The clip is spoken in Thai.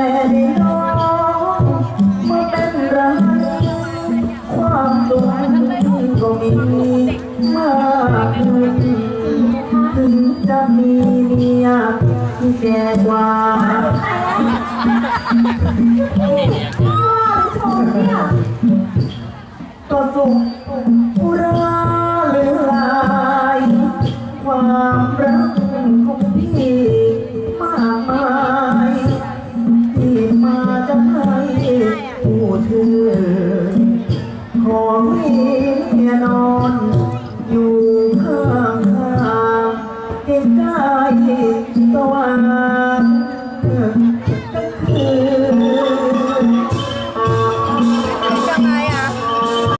น้องที่รักก็อยู่กันมายังยืนตั้งแต่ได้น้อเป็นรักความสุขก็มีมากขึ้นถึงจะมีเมียที่แก่กว่าก็สุขอุรา ชื่อของเมีนอนยู่ข้าข้างใกล้สวรรค์